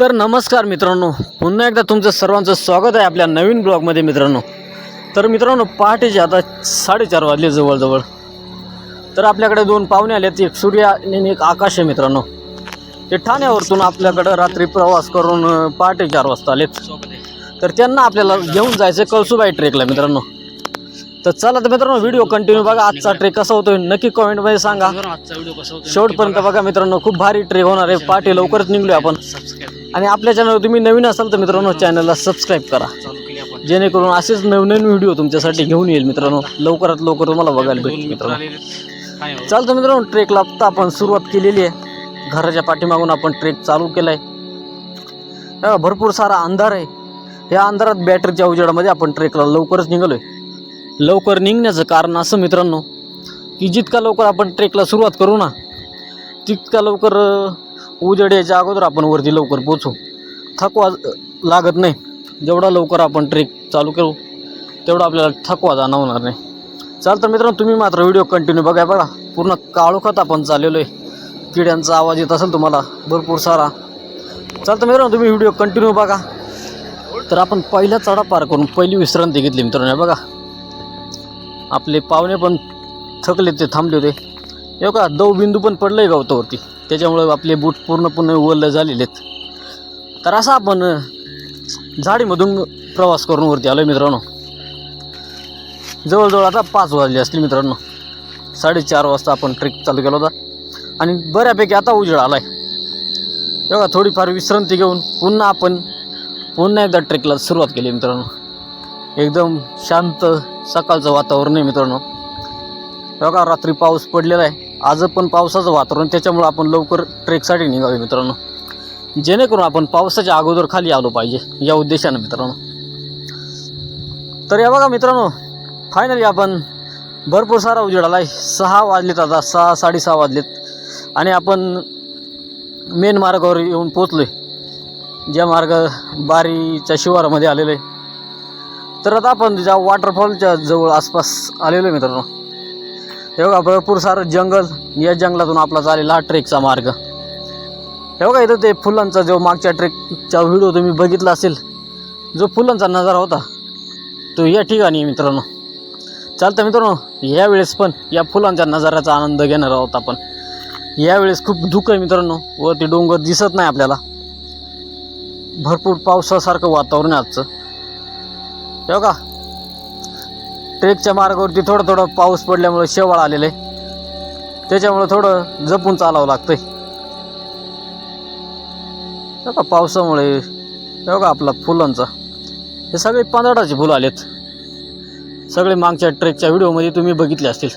तर नमस्कार मित्रांनो पुन्हा एकदा तुमचं सर्वांचं स्वागत आहे आपल्या नवीन ब्लॉगमध्ये मित्रांनो. तर मित्रांनो पहाटेचे आता साडेचार वाजले जवळजवळ. तर आपल्याकडे दोन पाहुणे आलेत एक सूर्य आणि एक आकाश आहे मित्रांनो. ते ठाण्यावरतून आपल्याकडं रात्री प्रवास करून पहाटे चार वाजता आलेत. तर त्यांना आपल्याला घेऊन जायचं कळसुबाई ट्रेकला मित्रांनो. तर चला तर मित्रांनो व्हिडिओ कंटिन्यू बघा. आजचा ट्रेक कसा होतोय नक्की कमेंटमध्ये सांगा. आजचा व्हिडिओ कसा होतो शेवटपर्यंत बघा. मित्रांनो खूप भारी ट्रेक होणार आहे. पहाटे लवकरच निघलोय आपण. सबस्क्राईब आणि आपल्या चॅनलवर तुम्ही नवीन असाल तर मित्रांनो चॅनलला सबस्क्राईब करा. केली जेणेकरून असेच नवनवीन व्हिडिओ तुमच्यासाठी घेऊन येईल मित्रांनो. लवकरात लवकर तुम्हाला बघायला भेटेल मित्रांनो. मित्रांनो चालतं मित्रांनो ट्रेकला आता आपण सुरुवात केलेली आहे. घराच्या पाठीमागून आपण ट्रेक चालू केलाय. बघा, भरपूर सारा अंधार आहे. या अंधारात बॅटरीच्या उजेडामध्ये आपण ट्रेकला लवकरच निघालोय. लवकर निघण्याचं कारण असं मित्रांनो की जितका लवकर आपण ट्रेकला सुरुवात करू ना तितका लवकर उजेड यायच्या अगोदर आपण वरती लवकर पोचू थकवा लागत नाही. जेवढा लवकर आपण ट्रेक चालू करू तेवढा आपल्याला थकवा जाणवणार नाही. चालतं मित्रांनो तुम्ही मात्र व्हिडिओ कंटिन्यू बघा बघा. पूर्ण काळोखात आपण चाललेलो आहे. किड्यांचा आवाज येत असेल तुम्हाला भरपूर सारा. चालतं मित्रांनो तुम्ही व्हिडिओ कंटिन्यू बघा. तर आपण पहिला चढा पार करून पहिली विश्रांती घेतली मित्रांनो बघा. आपले पाहुणे पण थकले ते थांबले होते. हे का दव बिंदू पण पडलं आहे गवतावरती. त्याच्यामुळे आपले बूट पूर्णपणे उवलले झालेले आहेत. तर असा आपण झाडीमधून प्रवास करून वरती आलो मित्रांनो. जवळजवळ आता पाच वाजले असतील मित्रांनो. साडेचार वाजता आपण ट्रेक चालू केला होता. आणि बऱ्यापैकी आता उजेड आला आहे बघा थोडीफार विश्रांती घेऊन पुन्हा आपण पुन्हा एकदा ट्रेकला सुरुवात केली मित्रांनो. एकदम शांत सकाळचं वातावरण आहे मित्रांनो. बघा रात्री पाऊस पडलेला आहे. आज पण पावसाचं वातावरण त्याच्यामुळं आपण लवकर ट्रेकसाठी निघावे मित्रांनो. जेणेकरून आपण पावसाच्या अगोदर खाली आलो पाहिजे या उद्देशानं मित्रांनो. तर या बघा मित्रांनो फायनली आपण भरपूर सारा उजेड आला आहे. सहा वाजलेत आता सहा साडेसहा वाजलेत. आणि आपण मेन मार्गावर येऊन पोचलो आहे ज्या मार्ग बारीच्या शिवारामध्ये आलेलं आहे. तर आता आपण ज्या वॉटरफॉलच्या जवळ आसपास आलेलो आहे मित्रांनो. हे बघा भरपूर सारं जंगल. या जंगलातून आपला चालेला हा ट्रेकचा मार्ग. हे बघा इथं ते फुलांचा जो मागच्या ट्रेकचा व्हिडिओ तुम्ही बघितला असेल जो फुलांचा नजारा होता तो या ठिकाणी मित्रांनो. चालतं मित्रांनो यावेळेस पण या फुलांच्या नजाऱ्याचा आनंद घेणार आहोत आपण. यावेळेस खूप दुःख आहे मित्रांनो वरती डोंगर दिसत नाही आपल्याला. भरपूर पावसासारखं वातावरण आहे आजचं. हो का? ट्रेकच्या मार्गावरती थोडं थोडं पाऊस पडल्यामुळे शेवाळ आलेलं आहे. त्याच्यामुळं थोडं जपून चालावं लागतंय. हो का? पावसामुळे हो का आपला फुलांचा? हे सगळे पांदडाचे फुलं आलेत. सगळे मागच्या ट्रेकच्या व्हिडिओमध्ये तुम्ही बघितले असतील.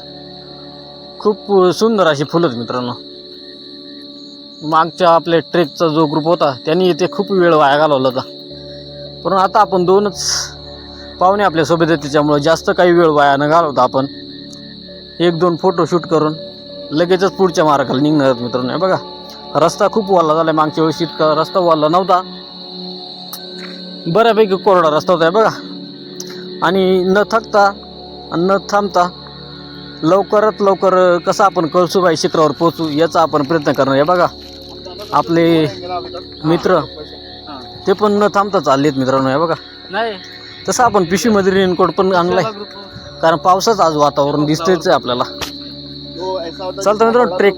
खूप सुंदर अशी फुलं मित्रांनो. मागच्या आपल्या ट्रेकचा जो ग्रुप होता त्यांनी इथे खूप वेळ वाया घालवला होता. पण आता आपण दोनच पाहुणे आपल्यासोबत आहेत त्याच्यामुळं जास्त काही वेळ वाया न घालवता आपण. एक दोन फोटो शूट करून लगेचच पुढच्या मार्गाला निघणार मित्रांनो हे बघा. रस्ता खूप वाढला झाला मागच्या वेळेस इतका रस्ता वाढला नव्हता. बऱ्यापैकी कोरडा रस्ता होता आहे बघा. आणि न थकता न थांबता लवकरात लवकर कसं आपण कळसूबाई शिखरावर पोचू याचा आपण प्रयत्न करणार आहे बघा. आपले मित्र ते पण न थांबता चाललेत मित्रांनो हे बघा. नाही. तसं आपण पिशवीमध्ये रेनकोट पण आणलाय. कारण पावसाचं आज वातावरण दिसतेच आहे आपल्याला. चालतं मित्रांनो ट्रेक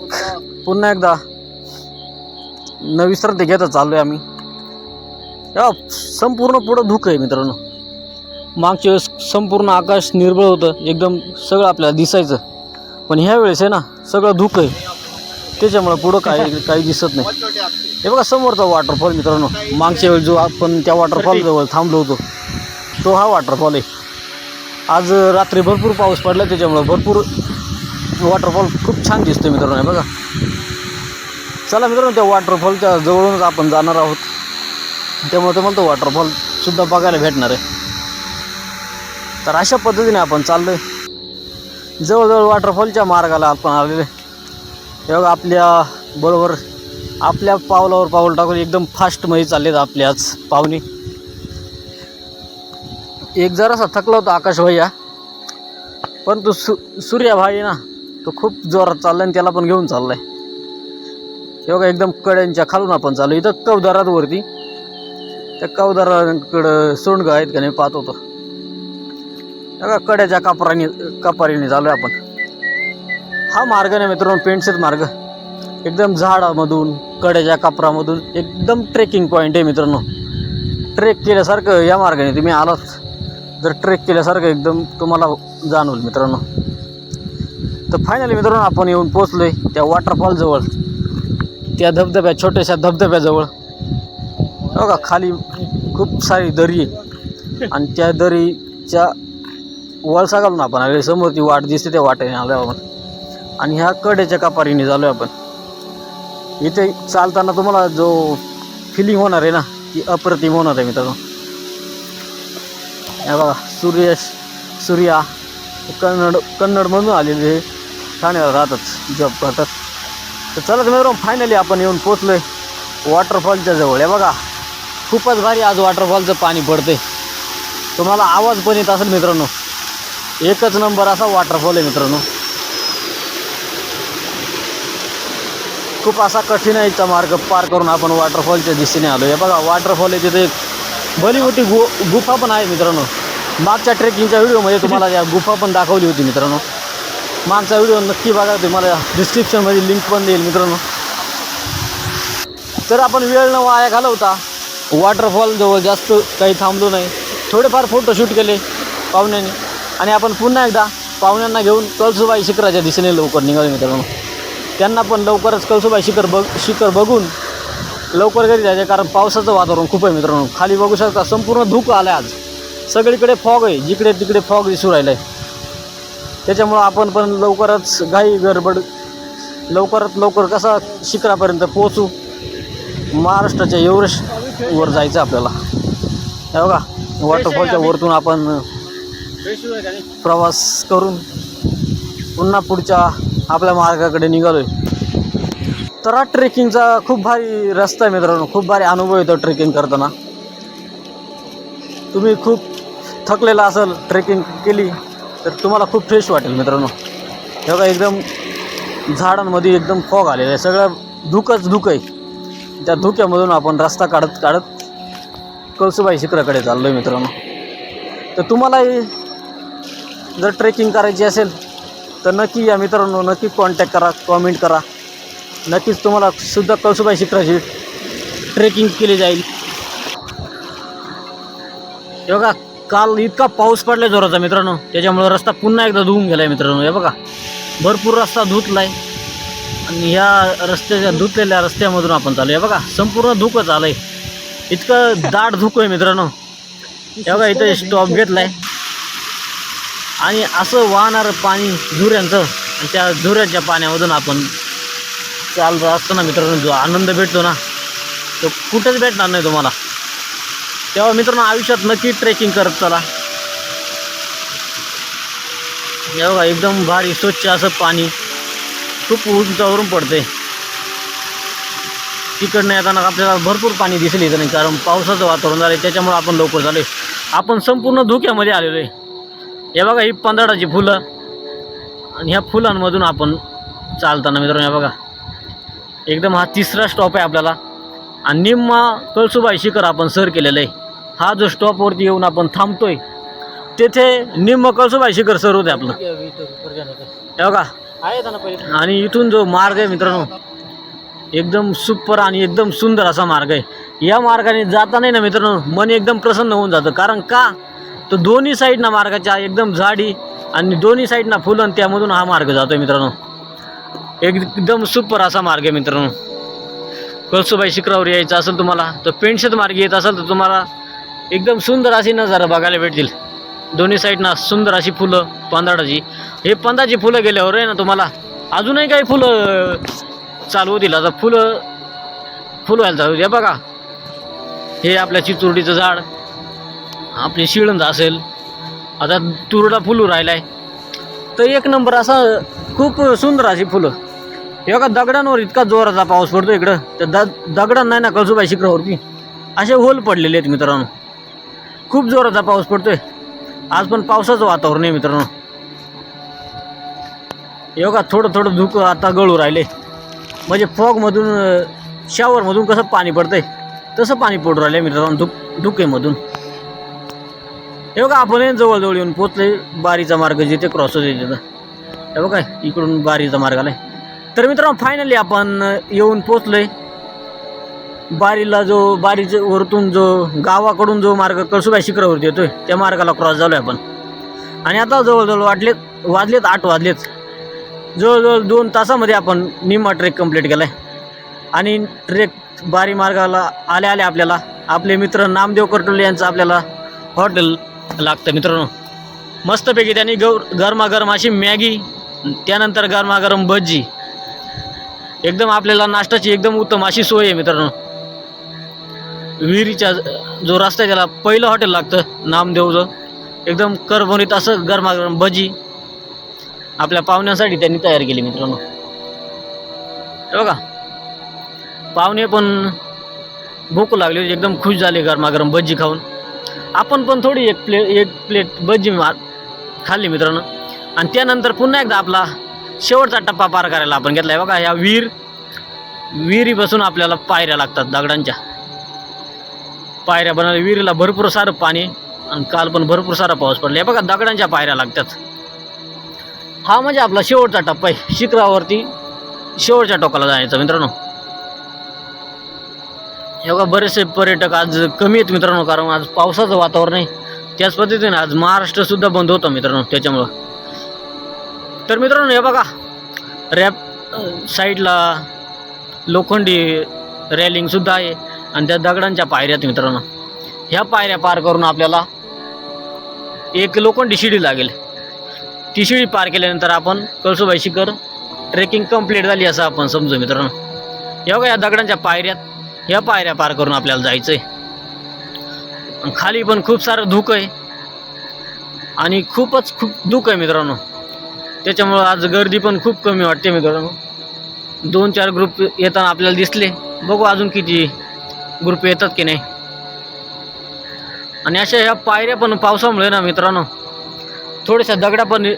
पुन्हा एकदा. न ते घेता चाललो आहे आम्ही संपूर्ण पुढं धुकं आहे मित्रांनो. मागच्या वेळेस संपूर्ण आकाश निर्बळ होतं. एकदम सगळं आपल्याला दिसायचं. पण ह्या वेळेस आहे ना सगळं धुकं आहे. त्याच्यामुळं पुढं काही काही दिसत नाही. हे बघा समोरचा वॉटरफॉल मित्रांनो. मागच्या वेळेस जो आपण त्या वॉटरफॉल जवळ थांबलो होतो. तो हा वॉटरफॉल आहे. आज रात्री भरपूर पाऊस पडला त्याच्यामुळं भरपूर वॉटरफॉल खूप छान दिसतोय मित्रांनो हे बघा. चला मित्रांनो त्या वॉटरफॉलच्या जवळूनच आपण जाणार आहोत. त्यामुळे तुम्हाला तो वॉटरफॉल सुद्धा बघायला भेटणार आहे. तर अशा पद्धतीने आपण चाललोय. जवळजवळ वॉटरफॉलच्या मार्गाला आपण आलेले हे बघा आपल्या बरोबर आपल्या पावलावर पाऊल टाकून एकदम फास्टमध्ये चाललेत आपले आज पाहुणे. एक जरासा थकला होता आकाश भैया तो सु सूर्या भाई ना तो खूप जोरात चालला आणि त्याला पण घेऊन चालला आहे बघा एकदम कड्यांच्या खालून आपण चालू इथं कवदारात वरती. त्या कवदाराकडं सोंडगं आहेत का नाही पाहत होतो. हे बघा कड्याच्या कापराने कापारीने चालू आहे आपण. हा मार्ग नाही मित्रांनो पेंटशेत मार्ग. एकदम झाडामधून कड्याच्या कापरामधून एकदम ट्रेकिंग पॉईंट आहे मित्रांनो. ट्रेक केल्यासारखं या मार्गाने तुम्ही आलात. जर ट्रेक केल्यासारखं एकदम तुम्हाला जाणवल मित्रांनो. तर फायनली मित्रांनो आपण येऊन पोचलो आहे त्या वॉटरफॉलजवळ त्या धबधब्या छोट्याशा धबधब्याजवळ. बघा खाली खूप सारी दरी आहे. आणि त्या दरीच्या वळसा घालून आपण आले समोर ती वाट दिसते त्या वाटेने आलो आपण आणि ह्या कड्याच्या कापारीने झालो आपण. इथे चालताना तुम्हाला जो फिलिंग होणार आहे ना ती अप्रतिम होणार आहे मित्रांनो. हे बघा सुरेश सूर्या कन्नड कन्नडमधून आलेले हे ठाण्याला राहतात जॉब करतात. तर चला तर मित्रांनो फायनली आपण येऊन पोचलो आहे वॉटरफॉलच्या जवळ. आहे बघा खूपच भारी आज वॉटरफॉलचं पाणी पडते तुम्हाला आवाज पण येत असेल मित्रांनो. एकच नंबर असा वॉटरफॉल आहे मित्रांनो. खूप असा कठीणाईचा मार्ग पार करून आपण वॉटरफॉलच्या दिशेने आलो आहे बघा वॉटरफॉल आहे तिथे एक भली होती गु गुफा पण आहे मित्रांनो. मागच्या ट्रेकिंगच्या व्हिडिओमध्ये तुम्हाला या गुफा पण दाखवली होती मित्रांनो. मागचा व्हिडिओ नक्की बघा तुम्हाला डिस्क्रिप्शनमध्ये लिंक पण देईल मित्रांनो. तर आपण वेळ न वाया घालवता वॉटरफॉल जवळ जास्त काही थांबलो नाही. थोडेफार फोटोशूट केले पाहुण्याने. आणि आपण पुन्हा एकदा पाहुण्यांना घेऊन कळसुबाई शिखराच्या दिशेने लवकर निघालो मित्रांनो. त्यांना पण लवकरच कळसुबाई शिखर बघ शिखर बघून लवकर घरी जायचं कारण पावसाचं वातावरण खूप आहे मित्रांनो. खाली बघू शकता संपूर्ण धूक आलं आज. सगळीकडे फॉग आहे जिकडे तिकडे फॉग दिसू राहिलं आहे त्याच्यामुळं आपण पण लवकरच घाई गडबड लवकरात लवकर कसा शिखरापर्यंत पोहोचू? महाराष्ट्राच्या एव्हरेस्टवर जायचं आपल्याला. हे बघा वॉटरफॉलच्या वरतून आपण प्रवास करून पुन्हा पुढच्या आपल्या मार्गाकडे निघालोय. तर हा ट्रेकिंगचा खूप भारी रस्ता आहे मित्रांनो. खूप भारी अनुभव येतो ट्रेकिंग करताना. तुम्ही खूप थकलेला असाल ट्रेकिंग केली तर तुम्हाला खूप फ्रेश वाटेल मित्रांनो. तेव्हा बघा एकदम झाडांमध्ये एकदम फॉग आलेलं आहे. सगळं धुकंच धुकं आहे. त्या धुक्यामधून आपण रस्ता काढत काढत कळसुबाई शिखराकडे चाललो आहे मित्रांनो. तर तुम्हालाही जर ट्रेकिंग करायची असेल तर नक्की या मित्रांनो नक्की कॉन्टॅक्ट करा कॉमेंट करा. नक्कीच तुम्हाला सुद्धा कळसुबाई शिखराची ट्रेकिंग केली जाईल. हे बघा काल इतका पाऊस पडला जोराचा मित्रांनो. त्याच्यामुळं रस्ता पुन्हा एकदा धुवून गेला आहे मित्रांनो. हे बघा भरपूर रस्ता धुतला आहे आणि ह्या रस्त्याच्या धुतलेल्या रस्त्यामधून आपण चालू आहे बघा संपूर्ण धुकंच आलं आहे इतकं दाट धुकं आहे मित्रांनो. हे बघा इथं स्टॉप घेतला आहे आणि असं वाहणारं पाणी झुऱ्यांचं आणि त्या झुऱ्यांच्या पाण्यामधून आपण चालत असताना मित्रांनो जो आनंद भेटतो ना तो कुठेच भेटणार नाही तुम्हाला. तेव्हा मित्रांनो आयुष्यात नक्की ट्रेकिंग करत चला. हे बघा एकदम भारी स्वच्छ असं पाणी खूप उंचावरून पडते तिकडनं येताना आपल्याला भरपूर पाणी दिसेल इथं नाही कारण पावसाचं वातावरण झालं त्याच्यामुळे आपण लवकर झालो आपण संपूर्ण धुक्यामध्ये आलेलो आहे हे बघा ही पंधराची फुलं. आणि ह्या फुलांमधून आपण चालताना मित्रांनो हे बघा. एकदम हा तिसरा स्टॉप आहे आपल्याला. आणि निम्मा कळसुबाई शिखर आपण सर केलेलं आहे. हा जो स्टॉपवरती येऊन आपण थांबतोय तेथे निम्म कळसुबाई शिखर सर होते आपलं. हे बघा. आणि इथून जो मार्ग आहे मित्रांनो एकदम सुपर आणि एकदम सुंदर असा मार्ग आहे. या मार्गाने जाताना ना मित्रांनो मन एकदम प्रसन्न होऊन जातं. कारण का? तर दोन्ही साईडना मार्गाच्या एकदम झाडी आणि दोन्ही साईडना फुलं त्यामधून हा मार्ग जातो आहे मित्रांनो. एकदम सुपर असा मार्ग आहे मित्रांनो. कळसुबाई शिखरावर यायचं असेल तुम्हाला तर पेंटशेत मार्ग येत असेल तर तुम्हाला एकदम सुंदर अशी नजारा बघायला भेटतील. दोन्ही साईडना सुंदर अशी फुलं पंधराची हे पंधराची फुलं गेल्यावर आहे ना तुम्हाला अजूनही काही फुलं चालू होतील. आता फुलं फुलं व्हायला चालू होती. बघा. हे आपल्या चिचुरडीचं झाड आपली शिळंद असेल. आता तुरडा फुलू राहिला आहे तर एक नंबर असा खूप सुंदर अशी फुलं. हे बघा दगडांवर इतका जोराचा पाऊस पडतो इकडं. तर द दगडां नाही ना कळसुबाई शिखरावरती. असे होल पडलेले आहेत मित्रांनो. खूप जोराचा पाऊस पडतोय. आज पण पावसाचं वातावरण आहे मित्रांनो. हे बघा थोडं थोडं धुकं आता गळू राहिले. म्हणजे फॉगमधून शॉवरमधून कसं पाणी पडतंय तसं पाणी पडू राहिलं मित्रांनो धुक धुकेमधून हे बघा आपण जवळजवळ येऊन पोचले बारीचा मार्ग जिथे क्रॉस होते तिथं. हे बघा इकडून बारीचा मार्ग आलाय. तर मित्रांनो फायनली आपण येऊन पोचलोय बारीला जो बारीच्या वरतून जो गावाकडून जो मार्ग कळसुबाई शिखरावरती येतोय त्या मार्गाला क्रॉस झालोय आपण. आणि आता जवळजवळ वाटलेत वाजलेत आठ वाजलेत. जवळजवळ दोन तासामध्ये आपण निम्मा ट्रेक कंप्लीट केला आहे आणि ट्रेक बारी मार्गाला आल्या आले आपल्याला. आपले मित्र नामदेव करटोले यांचं आपल्याला हॉटेल लागतं मित्रांनो. मस्तपैकी त्यांनी गौर गरमागरम अशी मॅगी त्यानंतर गरमागरम भजी एकदम आपल्याला नाश्त्याची एकदम उत्तम अशी सोय आहे मित्रांनो. विहिरीच्या जो रस्ता आहे त्याला पहिलं हॉटेल लागतं नामदेवचं. एकदम करभरीत असं गरमागरम भजी आपल्या पाहुण्यांसाठी त्यांनी तयार केली मित्रांनो. बघा. पाहुणे पण भूक लागली होती एकदम खुश झाले गरमागरम भजी खाऊन. आपण पण थोडी एक प्लेट एक प्लेट भजी खाल्ली मित्रांनो. आणि त्यानंतर पुन्हा एकदा आपला शेवटचा टप्पा पार करायला आपण घेतला आहे बघा ह्या विहीर विहिरीपासून आपल्याला पायऱ्या लागतात दगडांच्या. पायऱ्या बनवल्या. विहिरीला भरपूर सारं पाणी आणि काल पण भरपूर सारा पाऊस पडला आहे बघा दगडांच्या पायऱ्या लागतात. हा म्हणजे आपला शेवटचा टप्पा आहे. शिखरावरती शेवटच्या टोकाला जायचं मित्रांनो. हे बघा बरेचसे पर्यटक आज कमी आहेत मित्रांनो कारण आज पावसाचं वातावरण आहे. त्याच पद्धतीने आज महाराष्ट्रसुद्धा बंद होतं मित्रांनो त्याच्यामुळं. तर मित्रांनो हे बघा. रॅप साईडला लोखंडी रॅलिंगसुद्धा आहे आणि त्या दगडांच्या पायऱ्यात मित्रांनो. ह्या पायऱ्या पार करून आपल्याला एक लोखंडी शिडी लागेल. ती शिडी पार केल्यानंतर आपण कळसुबाई शिखर ट्रेकिंग कंप्लीट झाली असं आपण समजू मित्रांनो. हे बघा या दगडांच्या पायऱ्यात ह्या पायऱ्या पार करून आपल्याला जायचं आहे खाली पण खूप सारं धुकं आहे. आणि खूपच खूप दुःख आहे मित्रांनो. त्याच्यामुळं आज गर्दी पण खूप कमी वाटते मित्रांनो. दोन चार ग्रुप येताना आपल्याला दिसले. बघू अजून किती ग्रुप येतात की नाही. आणि अशा ह्या पायऱ्या पण पावसामुळे ना मित्रांनो थोड्याशा दगडा पण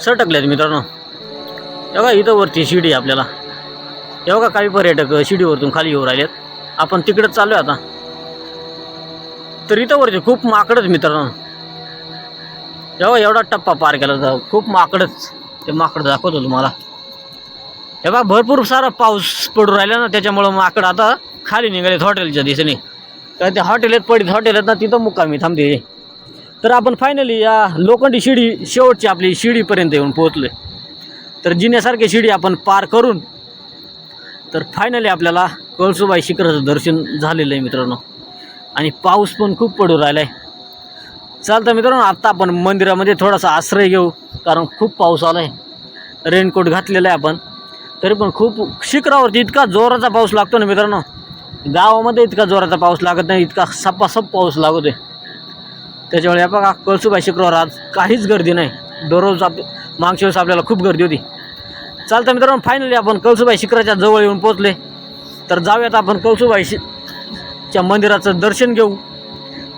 सटकल्यात मित्रांनो. एवढा इथं वरती शिडी आपल्याला. एवढा काही पर्यटक शिडीवरतून खाली येऊ राहिलेत. आपण तिकडंच चालू आहे आता. तर इथं वरती खूप माकडत मित्रांनो. जेव्हा एवढा टप्पा पार केला होता खूप माकडच ते माकड दाखवतो तुम्हाला. हे बघा भरपूर सारा पाऊस पडू राहिला ना त्याच्यामुळं माकड आता खाली निघालेत हॉटेलच्या दिशेने. कारण ते हॉटेल आहेत पडित हॉटेल आहेत ना तिथं मुक्कामी थांबते. तर आपण फायनली या लोखंडी शिडी शेवटची आपली शिडीपर्यंत येऊन पोहोचलोय. तर जिन्यासारखी शिडी आपण पार करून तर फायनली आपल्याला कळसुबाई शिखराचं दर्शन झालेलं आहे मित्रांनो. आणि पाऊस पण खूप पडू राहिला आहे चालतं मित्रांनो आत्ता आपण मंदिरामध्ये थोडासा आश्रय घेऊ कारण खूप पाऊस आला आहे रेनकोट घातलेला आहे आपण. तरी पण खूप शिखरावरती इतका जोराचा पाऊस लागतो ना मित्रांनो. गावामध्ये इतका जोराचा पाऊस लागत नाही इतका सपासप पाऊस लागतो आहे त्याच्यामुळे या बघा कळसुबाई शिखरावर आज काहीच गर्दी नाही. दररोज आप मागच्या वेळेस आपल्याला खूप गर्दी होती. चालतं मित्रांनो फायनली आपण कळसुबाई शिखराच्या जवळ येऊन पोचले तर जाऊयात आपण कळसुबाई शि च्या मंदिराचं दर्शन घेऊ.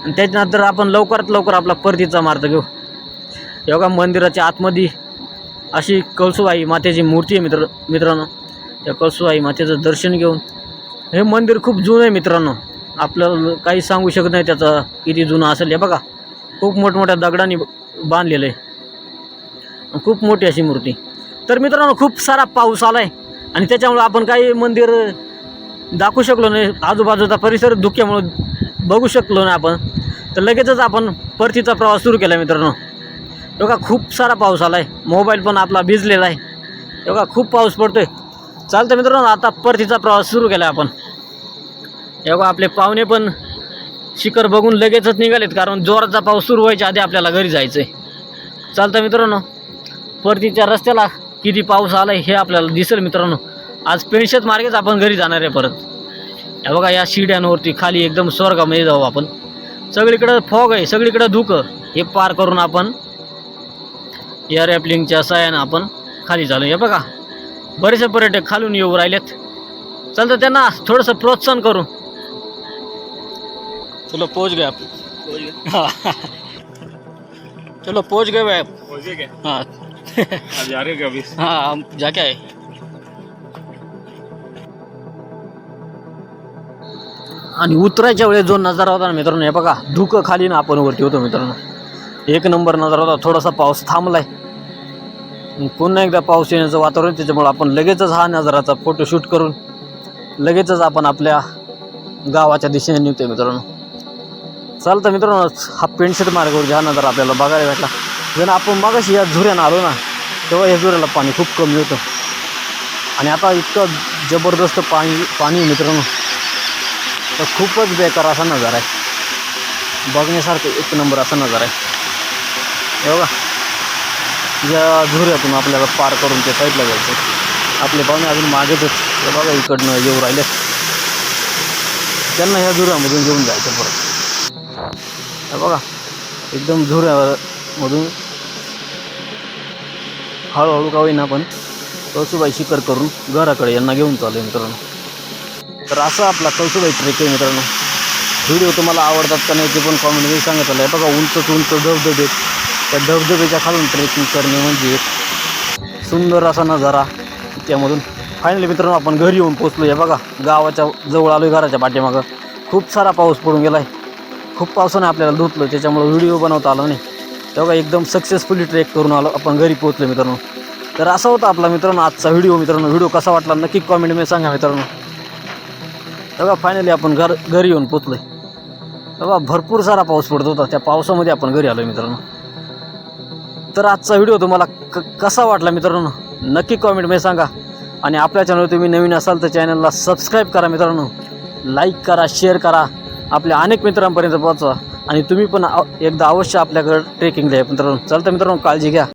आणि त्याच्यानंतर आपण लवकरात लवकर आपला परतीचा मार्ग घेऊ. योगा मंदिराच्या आतमध्ये अशी कळसुबाई मातेची मूर्ती आहे मित्र मित्रांनो. त्या कळसुबाई मातेचं दर्शन घेऊन हे मंदिर खूप जुनं आहे मित्रांनो. आपल्याला काही सांगू शकत नाही त्याचं किती जुनं असेल. हे बघा खूप मोठमोठ्या दगडांनी बांधलेलं आहे. खूप मोठी अशी मूर्ती. तर मित्रांनो खूप सारा पाऊस आला आहे आणि त्याच्यामुळं आपण काही मंदिर दाखवू शकलो नाही. आजूबाजूचा परिसर धुक्यामुळं बघू शकलो ना आपण. तर लगेचच आपण परतीचा प्रवास सुरू केला मित्रांनो. हे बघा खूप सारा पाऊस आला आहे मोबाईल पण आपला भिजलेला आहे. हे बघा खूप पाऊस पडतो आहे चालतं मित्रांनो आता परतीचा प्रवास सुरू केला आपण. हे बघा आपले पाहुणे पण शिखर बघून लगेचच निघालेत कारण जोराचा पाऊस सुरू व्हायच्या आधी आपल्याला घरी जायचं आहे चालतं मित्रांनो परतीच्या रस्त्याला किती पाऊस आला हे आपल्याला दिसेल मित्रांनो. आज पेनशेत मार्गेच आपण घरी जाणार आहे परत. हे बघा या शिड्यांवरती खाली एकदम स्वर्गामध्ये जाऊ आपण. सगळीकडं फॉग आहे सगळीकडं धुकं. हे पार करून आपण या रॅपलिंगच्या सहाय्यानं आपण खाली झालो. हे बघा बरेचसे पर्यटक खालून येऊ राहिलेत. चालतं त्यांना थोडंसं प्रोत्साहन करू. चलो पोच गए आप हाँ. चलो पोच गए भाई आप हाँ. जा रहे हो क्या अभी. हाँ हम जाके आए. आणि उतरायच्या वेळेस जो नजारा होता ना मित्रांनो हे बघा धुकं खाली ना आपण वरती होतो मित्रांनो. एक नंबर नजारा होता थोडासा पाऊस थांबलाय. पुन्हा एकदा पाऊस येण्याचं वातावरण त्याच्यामुळे आपण लगेचच हा नजाराचा फोटोशूट करून लगेचच आपण आपल्या गावाच्या दिशेने निघतोय मित्रांनो. चालतं मित्रांनो हा पेंटशर्ट मार्गावर हा नजारा आपल्याला बघायला भेटला. जर आपण मगाशी या झुऱ्यानं आलो ना तेव्हा या झुऱ्याला पाणी खूप कमी होतं. आणि आता इतकं जबरदस्त पाणी पाणी मित्रांनो. तर खूपच बेकार असा नजारा आहे. बघण्यासारखं एक नंबर असा नजारा आहे. हे बघा. या झुऱ्यातून आपल्याला पार करून त्या साईडला जायचं आपले पाहुणे अजून मागेच हे बघा इकडनं येऊ राहिले. त्यांना ह्या झुऱ्यामधून घेऊन जायचं परत. हे बघा. एकदम झुऱ्यामधून हळूहळू का होईना पण कळसुबाई शिकर करून घराकडे यांना घेऊन चालू आहे मित्रांनो. तर असं आपला कळसुबाई ट्रेक आहे मित्रांनो. व्हिडिओ तुम्हाला आवडतात का नाही ते पण कॉमेंटमध्ये सांगत आलं आहे बघा उंच उंच धबधबे. त्या धबधब्याच्या खालून ट्रेकिंग करणे म्हणजे एक सुंदर असा नजारा त्यामधून. फायनली मित्रांनो आपण घरी येऊन पोचलो आहे बघा गावाच्या जवळ आलो आहे घराच्या पाठीमागं. खूप सारा पाऊस पडून गेला आहे खूप पावसाने आपल्याला धुतलं त्याच्यामुळं व्हिडिओ बनवता आला नाही. तेव्हा एकदम सक्सेसफुली ट्रेक करून आलो. आपण घरी पोहोचलो मित्रांनो. तर असा होता आपला मित्रांनो आजचा व्हिडिओ. मित्रांनो व्हिडिओ कसा वाटला नक्की कॉमेंटमध्ये सांगा मित्रांनो. तेव्हा फायनली आपण घर घरी येऊन पोचलो आहे तेव्हा भरपूर सारा पाऊस पडत होता. त्या पावसामध्ये आपण घरी आलो मित्रांनो. तर आजचा व्हिडिओ तुम्हाला क कसा वाटला मित्रांनो? नक्की कॉमेंटमध्ये सांगा. आणि आपल्या चॅनलवर तुम्ही नवीन असाल तर चॅनलला सबस्क्राईब करा मित्रांनो. लाईक करा शेअर करा. आपल्या अनेक मित्रांपर्यंत पोहोचवा. आणि तुम्ही पण एकदा अवश्य आपल्याकडे ट्रेकिंगला द्या मित्रांनो. चालतं मित्रांनो काळजी घ्या.